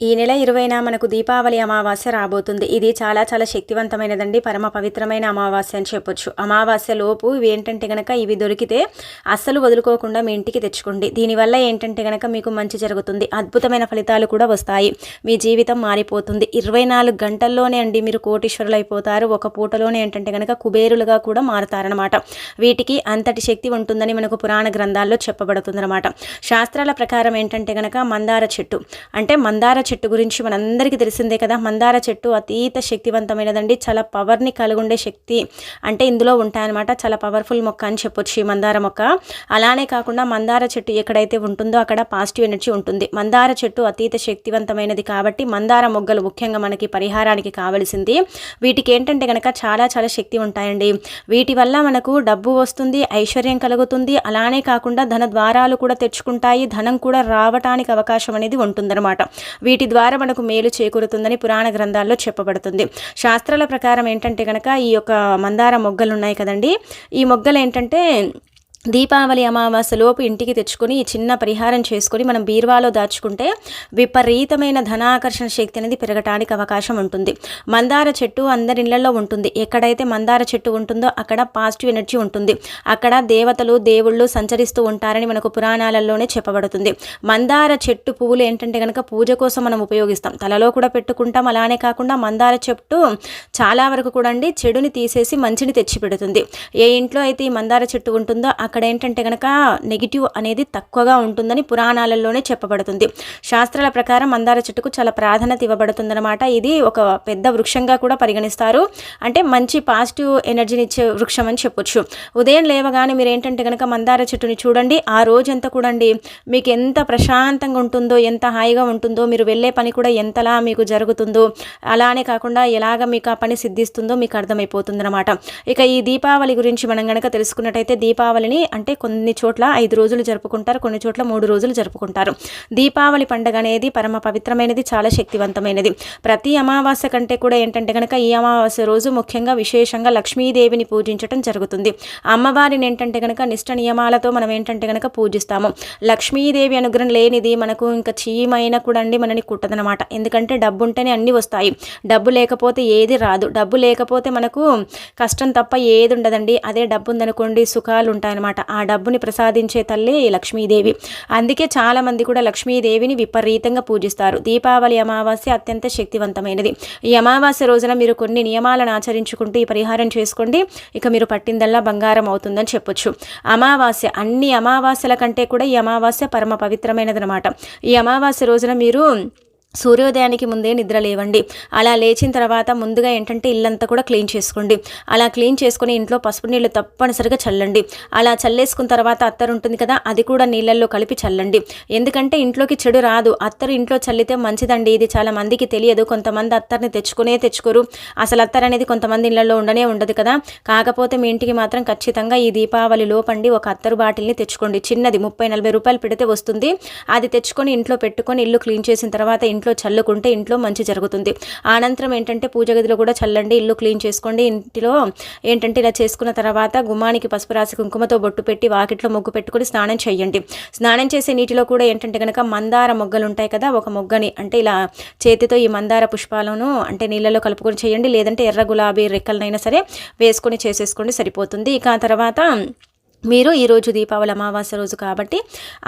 ఈ నెల ఇరవైన మనకు దీపావళి అమావాస్య రాబోతుంది. ఇది చాలా చాలా శక్తివంతమైనదండి. పరమ పవిత్రమైన అమావాస్య అని చెప్పొచ్చు. అమావాస్య లోపు ఇవి ఏంటంటే గనక ఇవి దొరికితే అస్సలు వదులుకోకుండా మీ ఇంటికి తెచ్చుకోండి. దీనివల్ల ఏంటంటే గనక మీకు మంచి జరుగుతుంది. అద్భుతమైన ఫలితాలు కూడా వస్తాయి. మీ జీవితం మారిపోతుంది. ఇరవై నాలుగు గంటల్లోనే అండి మీరు కోటీశ్వరులు అయిపోతారు. ఒక పూటలోనే ఏంటంటే గనక కుబేరులుగా కూడా మారుతారనమాట వీటికి అంతటి శక్తి ఉంటుందని మనకు పురాణ గ్రంథాల్లో చెప్పబడుతుందన్నమాట. శాస్త్రాల ప్రకారం ఏంటంటే గనక మందార చెట్టు. అంటే మందార చెట్టు గురించి మనందరికీ తెలిసిందే కదా. మందార చెట్టు అతీత శక్తివంతమైనదండి. చాలా పవర్ని కలుగుండే శక్తి అంటే ఇందులో ఉంటాయన్నమాట. చాలా పవర్ఫుల్ మొక్క అని చెప్పొచ్చు ఈ మందార మొక్క. అలానే కాకుండా మందార చెట్టు ఎక్కడైతే ఉంటుందో అక్కడ పాజిటివ్ ఎనర్జీ ఉంటుంది. మందార చెట్టు అతీత శక్తివంతమైనది కాబట్టి మందార మొగ్గలు ముఖ్యంగా మనకి పరిహారానికి కావలసింది. వీటికి ఏంటంటే కనుక చాలా చాలా శక్తి ఉంటాయండి. వీటి వల్ల మనకు డబ్బు వస్తుంది ఐశ్వర్యం కలుగుతుంది. అలానే కాకుండా ధన ద్వారాలు కూడా తెచ్చుకుంటాయి. ధనం కూడా రావటానికి అవకాశం అనేది ఉంటుందన్నమాట. వీటి వీటి ద్వారా మనకు మేలు చేకూరుతుందని పురాణ గ్రంథాల్లో చెప్పబడుతుంది. శాస్త్రాల ప్రకారం ఏంటంటే కనుక ఈ యొక్క మందార మొగ్గలు ఉన్నాయి కదండి. ఈ మొగ్గలు ఏంటంటే దీపావళి అమావాస్యలోపు ఇంటికి తెచ్చుకొని ఈ చిన్న పరిహారం చేసుకొని మనం బీరువాలో దాచుకుంటే విపరీతమైన ధనాకర్షణ శక్తి అనేది పెరగటానికి అవకాశం ఉంటుంది. మందార చెట్టు అందరి ఇళ్ళలో ఉంటుంది. ఎక్కడైతే మందార చెట్టు ఉంటుందో అక్కడ పాజిటివ్ ఎనర్జీ ఉంటుంది. అక్కడ దేవతలు దేవుళ్ళు సంచరిస్తూ ఉంటారని మనకు పురాణాలలోనే చెప్పబడుతుంది. మందార చెట్టు పువ్వులు ఏంటంటే కనుక పూజ కోసం మనం ఉపయోగిస్తాం. తలలో కూడా పెట్టుకుంటాం. అలానే కాకుండా మందార చెట్టు చాలా వరకు కూడా అండి చెడుని తీసేసి మంచిని తెచ్చి పెడుతుంది ఏ ఇంట్లో అయితే ఈ మందార చెట్టు ఉంటుందో అక్కడ ఏంటంటే కనుక నెగిటివ్ అనేది తక్కువగా ఉంటుందని పురాణాలలోనే చెప్పబడుతుంది. శాస్త్రాల ప్రకారం మందార చెట్టుకు చాలా ప్రాధాన్యత ఇవ్వబడుతుందన్నమాట. ఇది ఒక పెద్ద వృక్షంగా కూడా పరిగణిస్తారు. అంటే మంచి పాజిటివ్ ఎనర్జీని ఇచ్చే వృక్షం అని చెప్పొచ్చు. ఉదయం లేవగానే మీరు ఏంటంటే కనుక మందార చెట్టుని చూడండి. ఆ రోజంతా కూడండి మీకు ఎంత ప్రశాంతంగా ఉంటుందో ఎంత హాయిగా ఉంటుందో మీరు వెళ్ళే పని కూడా ఎంతలా మీకు జరుగుతుందో అలానే కాకుండా ఎలాగ మీకు ఆ పని సిద్ధిస్తుందో మీకు అర్థమైపోతుంది అనమాట ఇక ఈ దీపావళి గురించి మనం కనుక తెలుసుకున్నట్టయితే దీపావళిని అంటే కొన్ని చోట్ల ఐదు రోజులు జరుపుకుంటారు కొన్ని చోట్ల మూడు రోజులు జరుపుకుంటారు. దీపావళి పండుగ అనేది పరమ పవిత్రమైనది చాలా శక్తివంతమైనది. ప్రతి అమావాస్య కంటే కూడా ఏంటంటే కనుక ఈ అమావాస్య రోజు ముఖ్యంగా విశేషంగా లక్ష్మీదేవిని పూజించడం జరుగుతుంది. అమ్మవారిని ఏంటంటే కనుక నిష్ట నియమాలతో మనం ఏంటంటే కనుక పూజిస్తాము. లక్ష్మీదేవి అనుగ్రహం లేనిది మనకు ఇంకా చీమైన కూడా అండి మనని కుట్టదనమాట ఎందుకంటే డబ్బు ఉంటేనే అన్నీ వస్తాయి. డబ్బు లేకపోతే ఏది రాదు. డబ్బు లేకపోతే మనకు కష్టం తప్ప ఏది ఉండదండి అదే డబ్బు ఉందనుకోండి సుఖాలు ఉంటాయన్నమాట ఆ డబ్బుని ప్రసాదించే తల్లి లక్ష్మీదేవి. అందుకే చాలామంది కూడా లక్ష్మీదేవిని విపరీతంగా పూజిస్తారు. దీపావళి అమావాస్య అత్యంత శక్తివంతమైనది. ఈ అమావాస్య రోజున మీరు కొన్ని నియమాలను ఆచరించుకుంటూ ఈ పరిహారం చేసుకోండి. ఇక మీరు పట్టిందల్లా బంగారం అవుతుందని చెప్పొచ్చు. అమావాస్య అన్ని అమావాస్యల కంటే కూడా ఈ అమావాస్య పరమ పవిత్రమైనది అనమాట ఈ అమావాస్య రోజున మీరు సూర్యోదయానికి ముందే నిద్ర లేవండి. అలా లేచిన తర్వాత ముందుగా ఏంటంటే ఇల్లంతా కూడా క్లీన్ చేసుకోండి. అలా క్లీన్ చేసుకుని ఇంట్లో పసుపు నీళ్ళు తప్పనిసరిగా చల్లండి. అలా చల్లేసుకున్న తర్వాత అత్తరు ఉంటుంది కదా అది కూడా నీళ్ళల్లో కలిపి చల్లండి. ఎందుకంటే ఇంట్లోకి చెడు రాదు. అత్తరు ఇంట్లో చల్లితే మంచిదండి. ఇది చాలా మందికి తెలియదు. కొంతమంది అత్తర్ని తెచ్చుకునే తెచ్చుకోరు. అసలు అత్తర్ అనేది కొంతమంది ఇళ్ళలో ఉండనే ఉండదు కదా. కాకపోతే మీ ఇంటికి మాత్రం ఖచ్చితంగా ఈ దీపావళి లోపండి. ఒక అత్తరు బాటిల్ని తెచ్చుకోండి. చిన్నది ముప్పై నలభై రూపాయలు పెడితే వస్తుంది. అది తెచ్చుకొని ఇంట్లో పెట్టుకొని ఇల్లు క్లీన్ చేసిన తర్వాత ఇంట్లో ఇంట్లో చల్లుకుంటే ఇంట్లో మంచి జరుగుతుంది. అనంతరం ఏంటంటే పూజ గదిలో కూడా చల్లండి ఇల్లు క్లీన్ చేసుకోండి. ఇంటిలో ఏంటంటే ఇలా చేసుకున్న తర్వాత గుమ్మానికి పసుపు రాసి కుంకుమతో బొట్టు పెట్టి వాకిట్లో మొగ్గు పెట్టుకొని స్నానం చేయండి. స్నానం చేసే నీటిలో కూడా ఏంటంటే కనుక మందార మొగ్గలు ఉంటాయి కదా ఒక మొగ్గని అంటే ఇలా చేతితో ఈ మందార పుష్పాలను అంటే నీళ్ళలో కలుపుకొని చేయండి. లేదంటే ఎర్ర గులాబీ రెక్కలనైనా సరే వేసుకొని చేసేసుకోండి సరిపోతుంది. ఇక ఆ తర్వాత మీరు ఈరోజు దీపావళి అమావాస్య రోజు కాబట్టి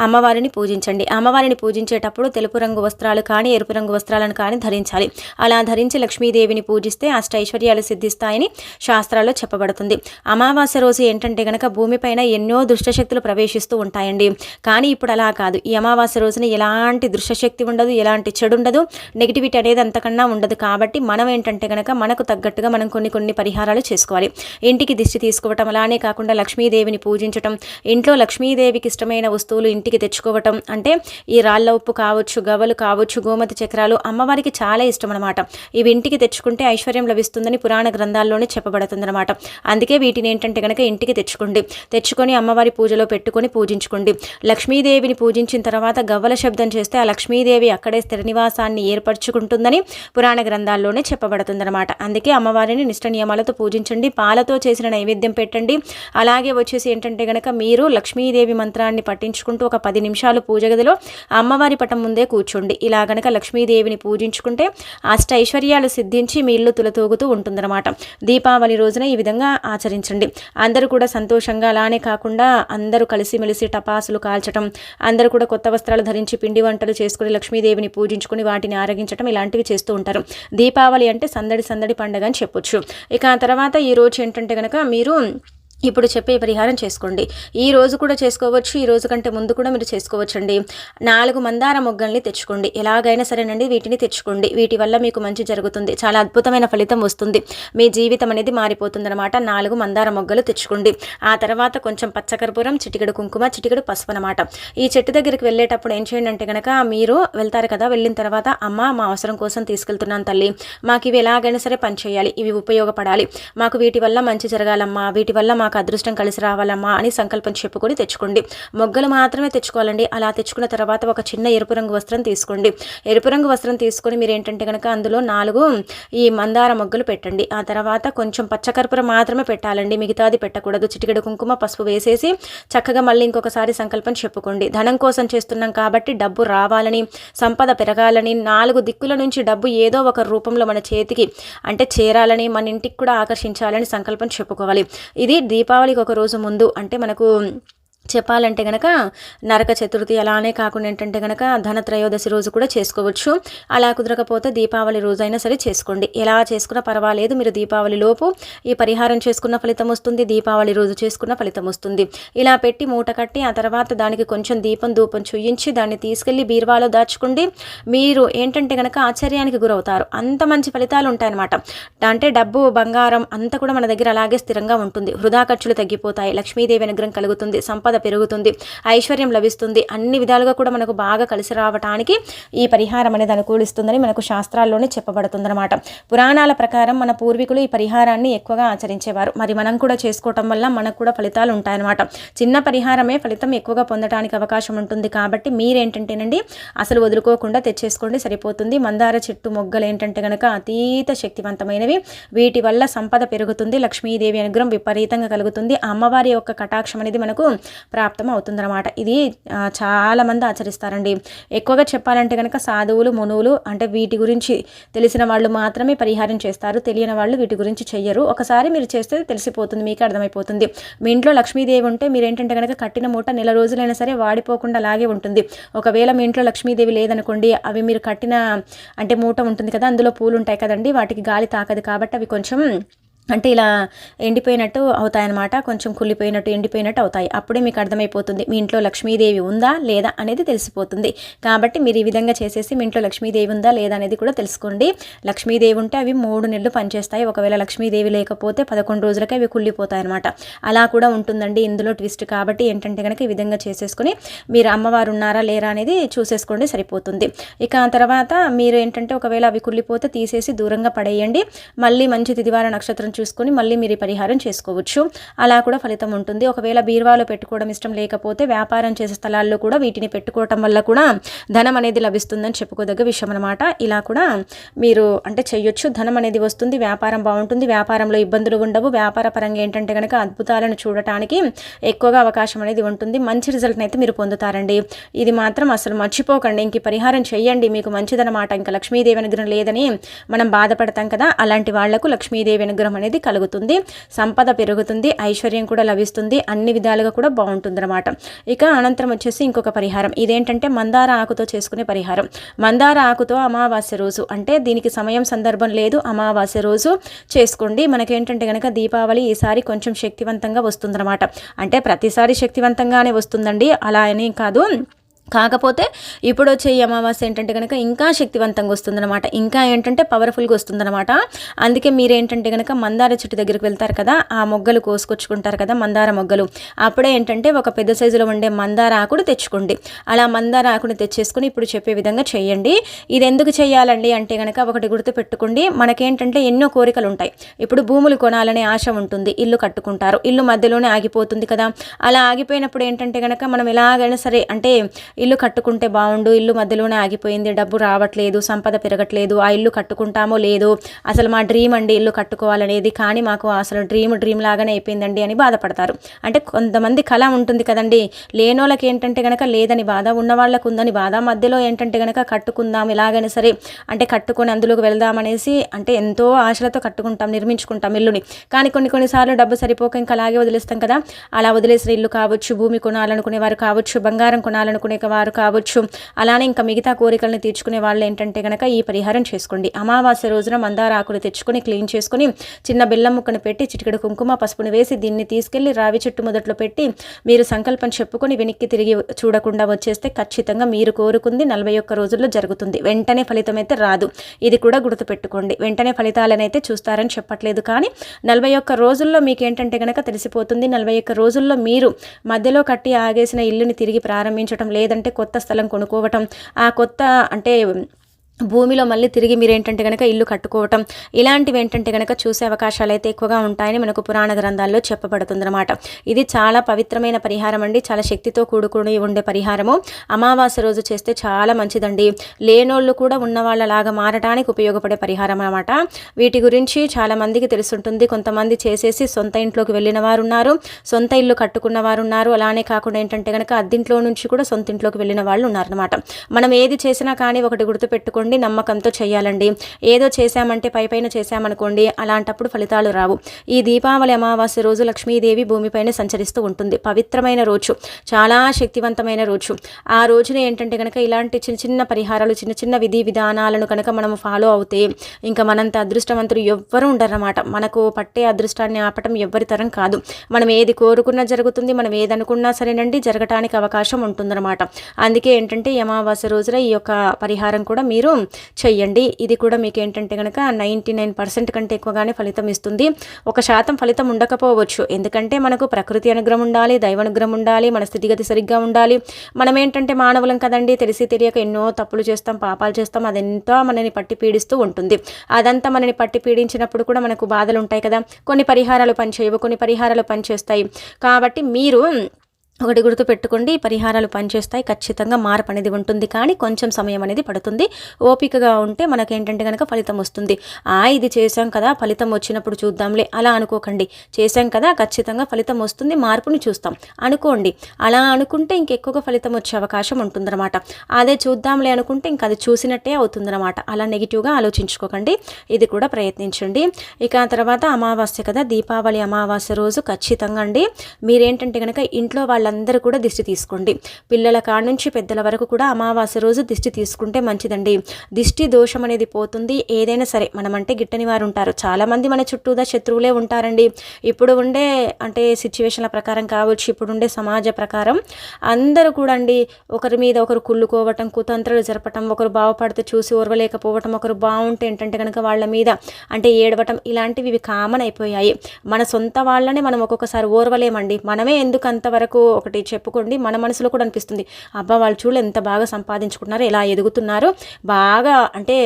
అమ్మవారిని పూజించండి. అమ్మవారిని పూజించేటప్పుడు తెలుపు రంగు వస్త్రాలు కానీ ఎరుపు రంగు వస్త్రాలను కానీ ధరించాలి. అలా ధరించి లక్ష్మీదేవిని పూజిస్తే అష్టైశ్వర్యాలు సిద్ధిస్తాయని శాస్త్రాల్లో చెప్పబడుతుంది. అమావాస్య రోజు ఏంటంటే గనక భూమిపైన ఎన్నో దుష్టశక్తులు ప్రవేశిస్తూ ఉంటాయండి. కానీ ఇప్పుడు అలా కాదు. ఈ అమావాస్య రోజున ఎలాంటి దుష్టశక్తి ఉండదు ఎలాంటి చెడు ఉండదు నెగిటివిటీ అనేది అంతకన్నా ఉండదు కాబట్టి మనం ఏంటంటే గనక మనకు తగ్గట్టుగా మనం కొన్ని కొన్ని పరిహారాలు చేసుకోవాలి. ఇంటికి దిష్టి తీసుకోవటం అలానే కాకుండా లక్ష్మీదేవిని పూజ పూజించటం ఇంట్లో లక్ష్మీదేవికి ఇష్టమైన వస్తువులు ఇంటికి తెచ్చుకోవటం అంటే ఈ రాళ్ళ ఉప్పు కావచ్చు గవలు కావచ్చు గోమతి చక్రాలు అమ్మవారికి చాలా ఇష్టం అనమాట ఇవి ఇంటికి తెచ్చుకుంటే ఐశ్వర్యం లభిస్తుందని పురాణ గ్రంథాల్లోనే చెప్పబడుతుందన్నమాట. అందుకే వీటిని ఏంటంటే కనుక ఇంటికి తెచ్చుకోండి. తెచ్చుకొని అమ్మవారి పూజలో పెట్టుకొని పూజించుకోండి. లక్ష్మీదేవిని పూజించిన తర్వాత గవ్వల శబ్దం చేస్తే ఆ లక్ష్మీదేవి అక్కడే స్థిర నివాసాన్ని ఏర్పరచుకుంటుందని పురాణ గ్రంథాల్లోనే చెప్పబడుతుందన్నమాట. అందుకే అమ్మవారిని నిష్ట నియమాలతో పూజించండి పాలతో చేసిన నైవేద్యం పెట్టండి. అలాగే వచ్చేసి ఏంటంటే ఏంటంటే గనక మీరు లక్ష్మీదేవి మంత్రాన్ని పట్టించుకుంటూ ఒక పది నిమిషాలు పూజ గదిలో అమ్మవారి పటం ముందే కూర్చోండి. ఇలా గనక లక్ష్మీదేవిని పూజించుకుంటే అష్ట ఐశ్వర్యాలు సిద్ధించి మీ ఇల్లు తులతూగుతూ ఉంటుందన్నమాట. దీపావళి రోజున ఈ విధంగా ఆచరించండి. అందరూ కూడా సంతోషంగా అలానే కాకుండా అందరూ కలిసిమెలిసి టపాసులు కాల్చడం అందరూ కూడా కొత్త వస్త్రాలు ధరించి పిండి వంటలు చేసుకుని లక్ష్మీదేవిని పూజించుకుని వాటిని ఆరగించడం ఇలాంటివి చేస్తూ ఉంటారు. దీపావళి అంటే సందడి సందడి పండగ అని చెప్పొచ్చు. ఇక ఆ తర్వాత ఈరోజు ఏంటంటే కనుక మీరు ఇప్పుడు చెప్పే పరిహారం చేసుకోండి. ఈ రోజు కూడా చేసుకోవచ్చు ఈ రోజు కంటే ముందు కూడా మీరు చేసుకోవచ్చండి. నాలుగు మందార మొగ్గల్ని తెచ్చుకోండి. ఎలాగైనా సరేనండి వీటిని తెచ్చుకోండి. వీటి వల్ల మీకు మంచి జరుగుతుంది. చాలా అద్భుతమైన ఫలితం వస్తుంది. మీ జీవితం అనేది మారిపోతుందనమాట నాలుగు మందార మొగ్గలు తెచ్చుకోండి. ఆ తర్వాత కొంచెం పచ్చకర్పూరం చిటికెడు కుంకుమ చిటికెడు పసుపు అనమాట ఈ చెట్టు దగ్గరికి వెళ్ళేటప్పుడు ఏం చేయండి అంటే కనుక మీరు వెళ్తారు కదా వెళ్ళిన తర్వాత అమ్మ మా అవసరం కోసం తీసుకెళ్తున్నాను తల్లి. మాకు ఇవి ఎలాగైనా సరే పనిచేయాలి. ఇవి ఉపయోగపడాలి. మాకు వీటి వల్ల మంచి జరగాలమ్మా. వీటి వల్ల మా మాకు అదృష్టం కలిసి రావాలమ్మా అని సంకల్పం చెప్పుకొని తెచ్చుకోండి. మొగ్గలు మాత్రమే తెచ్చుకోవాలండి. అలా తెచ్చుకున్న తర్వాత ఒక చిన్న ఎరుపు రంగు వస్త్రం తీసుకోండి. ఎరుపు రంగు వస్త్రం తీసుకొని మీరు ఏంటంటే కనుక అందులో నాలుగు ఈ మందార మొగ్గలు పెట్టండి. ఆ తర్వాత కొంచెం పచ్చకర్పూరం మాత్రమే పెట్టాలండి. మిగతాది పెట్టకూడదు. చిటికెడు కుంకుమ పసుపు వేసేసి చక్కగా మళ్ళీ ఇంకొకసారి సంకల్పం చెప్పుకోండి. ధనం కోసం చేస్తున్నాం కాబట్టి డబ్బు రావాలని సంపద పెరగాలని నాలుగు దిక్కుల నుంచి డబ్బు ఏదో ఒక రూపంలో మన చేతికి అంటే చేరాలని మన ఇంటికి కూడా ఆకర్షించాలని సంకల్పం చెప్పుకోవాలి. ఇది దీపావళికి ఒక రోజు ముందు అంటే మనకు చెప్పాలంటే గనక నరక చతుర్థి అలానే కాకుండా ఏంటంటే గనక ధనత్రయోదశి రోజు కూడా చేసుకోవచ్చు. అలా కుదరకపోతే దీపావళి రోజైనా సరే చేసుకోండి. ఎలా చేసుకున్నా పర్వాలేదు. మీరు దీపావళి లోపు ఈ పరిహారం చేసుకున్న ఫలితం వస్తుంది. దీపావళి రోజు చేసుకున్న ఫలితం వస్తుంది. ఇలా పెట్టి మూట కట్టి ఆ తర్వాత దానికి కొంచెం దీపం ధూపం చూయించి దాన్ని తీసుకెళ్ళి బీర్వాలో దాచుకోండి. మీరు ఏంటంటే గనక ఆశ్చర్యానికి గురవుతారు. అంత మంచి ఫలితాలు ఉంటాయన్నమాట. అంటే డబ్బు బంగారం అంతా కూడా మన దగ్గర అలాగే స్థిరంగా ఉంటుంది. వృధా ఖర్చులు తగ్గిపోతాయి. లక్ష్మీదేవి అనుగ్రహం కలుగుతుంది. సంపద పెరుగుతుంది ఐశ్వర్యం లభిస్తుంది. అన్ని విధాలుగా కూడా మనకు బాగా కలిసి రావటానికి ఈ పరిహారం అనేది అనుకూలిస్తుందని మనకు శాస్త్రాల్లోనే చెప్పబడుతుందన్నమాట. పురాణాల ప్రకారం మన పూర్వీకులు ఈ పరిహారాన్ని ఎక్కువగా ఆచరించేవారు. మరి మనం కూడా చేసుకోవటం వల్ల మనకు కూడా ఫలితాలు ఉంటాయన్నమాట. చిన్న పరిహారమే ఫలితం ఎక్కువగా పొందడానికి అవకాశం ఉంటుంది కాబట్టి మీరేంటంటేనండి అసలు వదులుకోకుండా తెచ్చేసుకోండి సరిపోతుంది. మందార చెట్టు మొగ్గలు ఏంటంటే కనుక అతీత శక్తివంతమైనవి. వీటి వల్ల సంపద పెరుగుతుంది లక్ష్మీదేవి అనుగ్రహం విపరీతంగా కలుగుతుంది. అమ్మవారి యొక్క కటాక్షం అనేది మనకు ప్రాప్తం అవుతుందన్నమాట ఇది చాలామంది ఆచరిస్తారండి. ఎక్కువగా చెప్పాలంటే కనుక సాధువులు మునువులు అంటే వీటి గురించి తెలిసిన వాళ్ళు మాత్రమే పరిహారం చేస్తారు. తెలియని వాళ్ళు వీటి గురించి చెయ్యరు. ఒకసారి మీరు చేస్తే తెలిసిపోతుంది మీకు అర్థమైపోతుంది. మీ ఇంట్లో లక్ష్మీదేవి ఉంటే మీరు ఏంటంటే కనుక కట్టిన మూట నెల రోజులైనా సరే వాడిపోకుండా అలాగే ఉంటుంది. ఒకవేళ మీ ఇంట్లో లక్ష్మీదేవి లేదనుకోండి అవి మీరు కట్టిన అంటే మూట ఉంటుంది కదా అందులో పూలు ఉంటాయి కదండి వాటికి గాలి తాకదు కాబట్టి అవి కొంచెం అంటే ఇలా ఎండిపోయినట్టు అవుతాయన్నమాట. కొంచెం కుళ్ళిపోయినట్టు ఎండిపోయినట్టు అవుతాయి. అప్పుడే మీకు అర్థమైపోతుంది మీ ఇంట్లో లక్ష్మీదేవి ఉందా లేదా అనేది తెలిసిపోతుంది. కాబట్టి మీరు ఈ విధంగా చేసేసి మీ ఇంట్లో లక్ష్మీదేవి ఉందా లేదా అనేది కూడా తెలుసుకోండి. లక్ష్మీదేవి ఉంటే అవి మూడు నెలలు పనిచేస్తాయి. ఒకవేళ లక్ష్మీదేవి లేకపోతే పదకొండు రోజులకే అవి కుళ్ళిపోతాయి అనమాట అలా కూడా ఉంటుందండి ఇందులో ట్విస్ట్. కాబట్టి ఏంటంటే కనుక ఈ విధంగా చేసేసుకుని మీరు అమ్మవారు ఉన్నారా లేరా అనేది చూసేసుకోండి సరిపోతుంది. ఇక తర్వాత మీరు ఏంటంటే ఒకవేళ అవి కుళ్ళిపోతే తీసేసి దూరంగా పడేయండి. మళ్ళీ మంచి తిదివార నక్షత్రం చూసుకొని మళ్ళీ మీరు పరిహారం చేసుకోవచ్చు. అలా కూడా ఫలితం ఉంటుంది. ఒకవేళ బీరువాలో పెట్టుకోవడం ఇష్టం లేకపోతే వ్యాపారం చేసే స్థలాల్లో కూడా వీటిని పెట్టుకోవటం వల్ల కూడా ధనం అనేది లభిస్తుందని చెప్పుకోదగ్గ విషయం అనమాట ఇలా కూడా మీరు అంటే చేయొచ్చు. ధనం అనేది వస్తుంది వ్యాపారం బాగుంటుంది వ్యాపారంలో ఇబ్బందులు ఉండవు. వ్యాపార పరంగా ఏంటంటే కనుక అద్భుతాలను చూడటానికి ఎక్కువగా అవకాశం అనేది ఉంటుంది. మంచి రిజల్ట్ని అయితే మీరు పొందుతారండి. ఇది మాత్రం అసలు మర్చిపోకండి. ఇంక పరిహారం చేయండి మీకు మంచిదనమాట ఇంకా లక్ష్మీదేవి అనుగ్రహం లేదని మనం బాధపడతాం కదా. అలాంటి వాళ్ళకు లక్ష్మీదేవి అనుగ్రహం అనేది అనేది కలుగుతుంది. సంపద పెరుగుతుంది ఐశ్వర్యం కూడా లభిస్తుంది అన్ని విధాలుగా కూడా బాగుంటుంది అనమాట ఇక అనంతరం వచ్చేసి ఇంకొక పరిహారం. ఇదేంటంటే మందార ఆకుతో చేసుకునే పరిహారం. మందార ఆకుతో అమావాస్య రోజు. అంటే దీనికి సమయం సందర్భం లేదు అమావాస్య రోజు చేసుకోండి. మనకేంటంటే కనుక దీపావళి ఈసారి కొంచెం శక్తివంతంగా వస్తుందన్నమాట. అంటే ప్రతిసారి శక్తివంతంగానే వస్తుందండి. అలా అని కాదు. కాకపోతే ఇప్పుడు వచ్చే ఈ అమావాస్య ఏంటంటే కనుక ఇంకా శక్తివంతంగా వస్తుందన్నమాట. ఇంకా ఏంటంటే పవర్ఫుల్గా వస్తుందన్నమాట. అందుకే మీరు ఏంటంటే కనుక మందార చెట్టు దగ్గరికి వెళ్తారు కదా ఆ మొగ్గలు కోసుకొచ్చుకుంటారు కదా మందార మొగ్గలు. అప్పుడే ఏంటంటే ఒక పెద్ద సైజులో ఉండే మందార ఆకుడు తెచ్చుకోండి. అలా మందార ఆకుని తెచ్చేసుకుని ఇప్పుడు చెప్పే విధంగా చేయండి. ఇది ఎందుకు చేయాలండి అంటే కనుక ఒకటి గుర్తు పెట్టుకోండి మనకేంటంటే ఎన్నో కోరికలు ఉంటాయి ఇప్పుడు భూములు కొనాలనే ఆశ ఉంటుంది. ఇల్లు కట్టుకుంటారు. ఇల్లు మధ్యలోనే ఆగిపోతుంది కదా. అలా ఆగిపోయినప్పుడు ఏంటంటే కనుక మనం ఎలాగైనా సరే అంటే ఇల్లు కట్టుకుంటే బాగుండు ఇల్లు మధ్యలోనే ఆగిపోయింది డబ్బు రావట్లేదు సంపద పెరగట్లేదు ఆ ఇల్లు కట్టుకుంటామో లేదు అసలు మా డ్రీమ్ అండి ఇల్లు కట్టుకోవాలనేది. కానీ మాకు అసలు డ్రీమ్ డ్రీమ్ లాగానే అయిపోయిందండి అని బాధపడతారు. అంటే కొంతమంది కళ ఉంటుంది కదండి. లేనోళ్ళకి ఏంటంటే కనుక లేదని బాధ ఉన్న వాళ్ళకు ఉందని బాధ మధ్యలో ఏంటంటే కనుక కట్టుకుందాం ఎలాగైనా సరే అంటే కట్టుకొని అందులోకి వెళ్దామనేసి అంటే ఎంతో ఆశలతో కట్టుకుంటాం నిర్మించుకుంటాం ఇల్లుని. కానీ కొన్ని కొన్నిసార్లు డబ్బు సరిపోక ఇంకా అలాగే వదిలేస్తాం కదా. అలా వదిలేసిన ఇల్లు కావచ్చు భూమి కొనాలనుకునే వారు కావచ్చు బంగారం కొనాలనుకునే వారు కావచ్చు. అలానే ఇంకా మిగతా కోరికలను తీర్చుకునే వాళ్ళు ఏంటంటే కనుక ఈ పరిహారం చేసుకోండి. అమావాస్య రోజున మందార ఆకులు తెచ్చుకొని క్లీన్ చేసుకొని చిన్న బెల్లం ముక్కను పెట్టి చిటికెడు కుంకుమ పసుపును వేసి దీన్ని తీసుకెళ్ళి రావి చెట్టు మొదట్లో పెట్టి మీరు సంకల్పం చెప్పుకొని వెనక్కి తిరిగి చూడకుండా వచ్చేస్తే ఖచ్చితంగా మీరు కోరుకుంది నలభై ఒక్క రోజుల్లో జరుగుతుంది. వెంటనే ఫలితం అయితే రాదు. ఇది కూడా గుర్తుపెట్టుకోండి. వెంటనే ఫలితాలనైతే చూస్తారని చెప్పట్లేదు. కానీ నలభై ఒక్క రోజుల్లో మీకు ఏంటంటే కనుక తెలిసిపోతుంది. నలభై ఒక్క రోజుల్లో మీరు మధ్యలో కట్టి ఆగేసిన ఇల్లుని తిరిగి ప్రారంభించడం లేదంటే కొత్త స్థలం కొనుక్కోవటం ఆ కొత్త అంటే భూమిలో మళ్ళీ తిరిగి మీరు ఏంటంటే కనుక ఇల్లు కట్టుకోవటం ఇలాంటివి ఏంటంటే కనుక చూసే అవకాశాలు అయితే ఎక్కువగా ఉంటాయని మనకు పురాణ గ్రంథాల్లో చెప్పబడుతుందన్నమాట. ఇది చాలా పవిత్రమైన పరిహారం అండి. చాలా శక్తితో కూడుకుని ఉండే పరిహారము. అమావాస్య రోజు చేస్తే చాలా మంచిదండి. లేనోళ్ళు కూడా ఉన్న వాళ్ళలాగా మారటానికి ఉపయోగపడే పరిహారం అనమాట వీటి గురించి చాలా మందికి తెలుసుంటుంది. కొంతమంది చేసేసి సొంత ఇంట్లోకి వెళ్ళిన వారు ఉన్నారు సొంత ఇల్లు కట్టుకున్న వారు ఉన్నారు అలానే కాకుండా ఏంటంటే కనుక అద్దింట్లో నుంచి కూడా సొంత ఇంట్లోకి వెళ్ళిన వాళ్ళు ఉన్నారనమాట మనం ఏది చేసినా కానీ ఒకటి గుర్తుపెట్టుకోండి. చేసుకోండి నమ్మకంతో చేయాలండి. ఏదో చేశామంటే పై పైన చేశామనుకోండి అలాంటప్పుడు ఫలితాలు రావు. ఈ దీపావళి అమావాస్య రోజు లక్ష్మీదేవి భూమిపైన సంచరిస్తూ ఉంటుంది. పవిత్రమైన రోజు చాలా శక్తివంతమైన రోజు. ఆ రోజున ఏంటంటే కనుక ఇలాంటి చిన్న చిన్న పరిహారాలు చిన్న చిన్న విధి విధానాలను కనుక మనం ఫాలో అవుతే ఇంకా మనంత అదృష్టవంతులు ఎవ్వరూ ఉండరన్నమాట. మనకు పట్టే అదృష్టాన్ని ఆపటం ఎవ్వరి తరం కాదు. మనం ఏది కోరుకున్నా జరుగుతుంది మనం ఏదనుకున్నా సరేనండి జరగటానికి అవకాశం ఉంటుందన్నమాట. అందుకే ఏంటంటే అమావాస్య రోజున ఈ యొక్క పరిహారం కూడా మీరు చేయండి ఇది కూడా మీకు ఏంటంటే కనుక నైంటీ నైన్ పర్సెంట్ కంటే ఎక్కువగానే ఫలితం ఇస్తుంది. ఒక శాతం ఫలితం ఉండకపోవచ్చు. ఎందుకంటే మనకు ప్రకృతి అనుగ్రహం ఉండాలి దైవానుగ్రహం ఉండాలి మన స్థితిగతి సరిగ్గా ఉండాలి. మనం ఏంటంటే మానవులం కదండి తెలిసి తెలియక ఎన్నో తప్పులు చేస్తాం పాపాలు చేస్తాం అదంతా మనని పట్టి పీడిస్తూ ఉంటుంది. అదంతా మనని పట్టి పీడించినప్పుడు కూడా మనకు బాధలు ఉంటాయి కదా. కొన్ని పరిహారాలు పనిచేయవు కొన్ని పరిహారాలు పనిచేస్తాయి. కాబట్టి మీరు ఒకటి గుర్తు పెట్టుకోండి పరిహారాలు పనిచేస్తాయి ఖచ్చితంగా మార్పు అనేది ఉంటుంది. కానీ కొంచెం సమయం అనేది పడుతుంది. ఓపికగా ఉంటే మనకేంటంటే కనుక ఫలితం వస్తుంది. ఆ ఇది చేశాం కదా ఫలితం వచ్చినప్పుడు చూద్దాంలే అలా అనుకోకండి. చేశాం కదా ఖచ్చితంగా ఫలితం వస్తుంది మార్పుని చూస్తాం. అనుకోండి అలా అనుకుంటే ఇంకెక్కువగా ఫలితం వచ్చే అవకాశం ఉంటుందన్నమాట. అదే చూద్దాంలే అనుకుంటే ఇంక అది చూసినట్టే అవుతుందన్నమాట. అలా నెగిటివ్గా ఆలోచించుకోకండి. ఇది కూడా ప్రయత్నించండి. ఇక తర్వాత అమావాస్య కదా దీపావళి అమావాస్య రోజు ఖచ్చితంగా అండి. మీరేంటంటే కనుక ఇంట్లో వాళ్ళ వాళ్ళందరూ కూడా దిష్టి తీసుకోండి. పిల్లల కాడ నుంచి పెద్దల వరకు కూడా అమావాస్య రోజు దిష్టి తీసుకుంటే మంచిదండి. దిష్టి దోషం అనేది పోతుంది. ఏదైనా సరే మనమంటే గిట్టని వారు ఉంటారు. చాలామంది మన చుట్టూదా శత్రువులే ఉంటారండి. ఇప్పుడు ఉండే అంటే సిచ్యువేషన్ల ప్రకారం కావచ్చు ఇప్పుడు ఉండే సమాజ ప్రకారం అందరూ కూడా అండి ఒకరి మీద ఒకరు కుళ్ళుకోవటం కుతంత్రాలు జరపటం ఒకరు బాగుపడితే చూసి ఓర్వలేకపోవటం ఒకరు బాగుంటే ఏంటంటే కనుక వాళ్ళ మీద అంటే ఏడవటం ఇలాంటివి ఇవి కామన్ అయిపోయాయి. మన సొంత వాళ్ళనే మనం ఒక్కొక్కసారి ఓర్వలేమండి. మనమే ఎందుకు అంతవరకు ఒకటి చెప్పుకోండి మన మనసులో కూడా అనిపిస్తుంది అబ్బా వాళ్ళు చూడలే ఎంత బాగా సంపాదించుకుంటున్నారు ఎలా ఎదుగుతున్నారు బాగా అంటే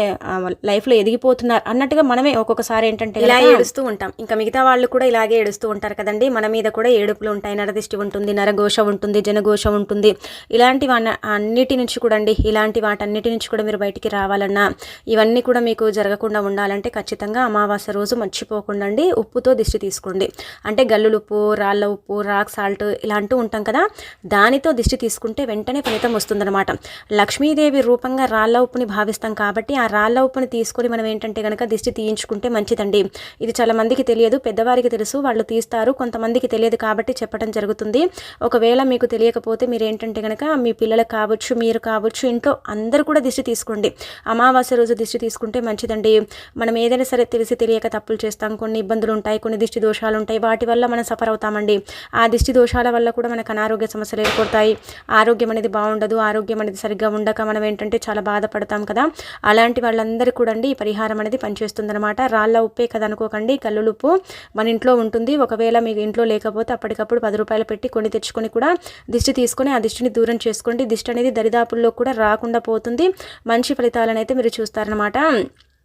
లైఫ్లో ఎదిగిపోతున్నారు అన్నట్టుగా మనమే ఒక్కొక్కసారి ఏంటంటే ఇలా ఏడుస్తూ ఉంటాం. ఇంకా మిగతా వాళ్ళు కూడా ఇలాగే ఏడుస్తూ ఉంటారు కదండి. మన మీద కూడా ఏడుపులు ఉంటాయి. నరదిష్టి ఉంటుంది నరఘోష ఉంటుంది జనఘోష ఉంటుంది. ఇలాంటి అన్నిటి నుంచి కూడా అండి ఇలాంటి వాటన్నిటి నుంచి కూడా మీరు బయటికి రావాలన్నా ఇవన్నీ కూడా మీకు జరగకుండా ఉండాలంటే ఖచ్చితంగా అమావాస్య రోజు మర్చిపోకుండా అండి ఉప్పుతో దిష్టి తీసుకోండి. అంటే గల్లులు ఉప్పు రాళ్ళ ఉప్పు రాక్ సాల్ట్ ఇలాంటివి ఉంటాం కదా. దానితో దిష్టి తీసుకుంటే వెంటనే ఫలితం వస్తుందన్నమాట. లక్ష్మీదేవి రూపంగా రాళ్ళ ఉప్పుని భావిస్తాం కాబట్టి ఆ రాళ్ళ ఉప్పుని తీసుకొని మనం ఏంటంటే కనుక దిష్టి తీయించుకుంటే మంచిదండి. ఇది చాలా మందికి తెలియదు పెద్దవారికి తెలుసు వాళ్ళు తీస్తారు కొంతమందికి తెలియదు కాబట్టి చెప్పడం జరుగుతుంది. ఒకవేళ మీకు తెలియకపోతే మీరు ఏంటంటే కనుక మీ పిల్లలకు కావచ్చు మీరు కావచ్చు ఇంట్లో అందరూ కూడా దిష్టి తీసుకోండి. అమావాస్య రోజు దిష్టి తీసుకుంటే మంచిదండి. మనం ఏదైనా సరే తెలిసి తెలియక తప్పులు చేస్తాం. కొన్ని ఇబ్బందులు ఉంటాయి కొన్ని దిష్టి దోషాలు ఉంటాయి. వాటి వల్ల మనం సఫర్ అవుతామండి. ఆ దిష్టి దోషాల వల్ల కూడా మనకు అనారోగ్య సమస్యలు ఏర్పడతాయి ఆరోగ్యం అనేది బాగుండదు. ఆరోగ్యం అనేది సరిగ్గా ఉండక మనం ఏంటంటే చాలా బాధపడతాం కదా. అలాంటి వాళ్ళందరికీ కూడా ఈ పరిహారం అనేది పనిచేస్తుందనమాట రాళ్ళ ఉప్పే కదా అనుకోకండి. కల్లులుప్పు మన ఇంట్లో ఉంటుంది. ఒకవేళ మీకు ఇంట్లో లేకపోతే అప్పటికప్పుడు పది రూపాయలు పెట్టి కొని తెచ్చుకొని కూడా దిష్టి తీసుకొని ఆ దిష్టిని దూరం చేసుకోండి. దిష్టి అనేది దరిదాపుల్లో కూడా రాకుండా పోతుంది. మంచి ఫలితాలను అయితే మీరు చూస్తారనమాట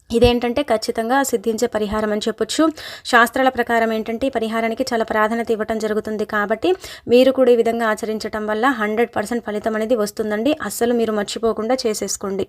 ఇదేంటంటే ఖచ్చితంగా సిద్ధించే పరిహారం అని చెప్పొచ్చు. శాస్త్రాల ప్రకారం ఏంటంటే ఈ పరిహారానికి చాలా ప్రాధాన్యత ఇవ్వటం జరుగుతుంది కాబట్టి మీరు కూడా ఈ విధంగా ఆచరించడం వల్ల హండ్రెడ్ పర్సెంట్ ఫలితం అనేది వస్తుందండి. అస్సలు మీరు మర్చిపోకుండా చేసేసుకోండి.